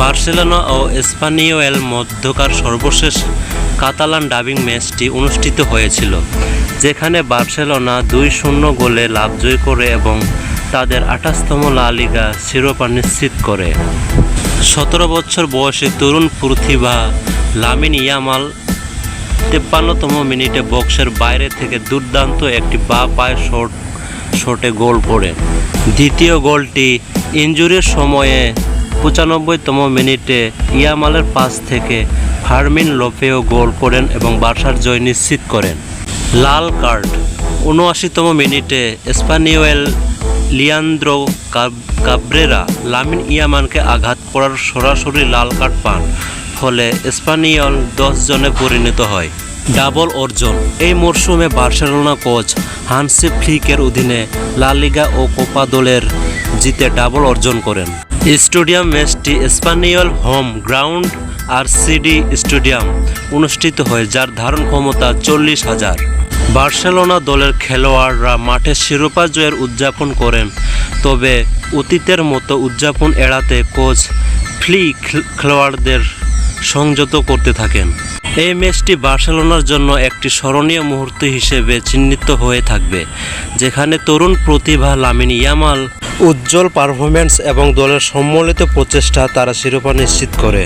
Barcelona ও স্পানিওয়েল মধ্যকার সর্বশেষ Catalan dubbing ম্যাচটি অনুষ্ঠিত হয়েছিল, যেখানে বার্সেলোনা দুই শূন্য গোলে লাভজয় করে এবং তাদের আঠাশতম লা লিগা শিরোপা নিশ্চিত করে। সতেরো বছর বয়সে তরুণ প্রতিভা লামিন ইয়ামাল তেপ্পান্নতম মিনিটে বক্সের বাইরে থেকে দুর্দান্ত একটি বা পায়ে শট, শটে গোল করেন দ্বিতীয় গোলটি ইনজুরির সময়ে পঁচানব্বইতম মিনিটে ইয়ামালের পাস থেকে ফার্মিন লোপেও গোল করেন এবং বার্সার জয় নিশ্চিত করেন। লাল কার্ড উনআশিতম মিনিটে স্পানিওয়েল লিয়ান্দ্রো কাব্রেরা লামিন ইয়ামানকে আঘাত করার সরাসরি লাল কার্ড পান, ফলে স্পানিয়ল দশ জনে পরিণত হয়। ডাবল অর্জন, এই মরশুমে বার্সেলোনা কোচ হানসি ফ্লিকের অধীনে লা লিগা ও কোপা দলের জিতে ডাবল অর্জন করেন। স্টেডিয়াম ম্যাচটি Espanyol home ground R CD stadium অনুষ্ঠিত হয়, যার ধারণ ক্ষমতা চল্লিশ হাজার। বার্সেলোনা দলের খেলোয়াড়রা মাঠে শিরোপা জয়ের উদযাপন করেন, তবে অতীতের মতো উদযাপন এড়াতে কোচ ফ্লি খেলোয়াড়দের সংযত করতে থাকেন। এই ম্যাচটি বার্সেলোনার জন্য একটি স্মরণীয় মুহূর্ত হিসেবে চিহ্নিত হয়ে থাকবে, যেখানে তরুণ প্রতিভা লামিন ইয়ামাল উজ্জ্বল পারফরম্যান্স এবং দলের সম্মিলিত প্রচেষ্টা তারা শিরোপা নিশ্চিত করে।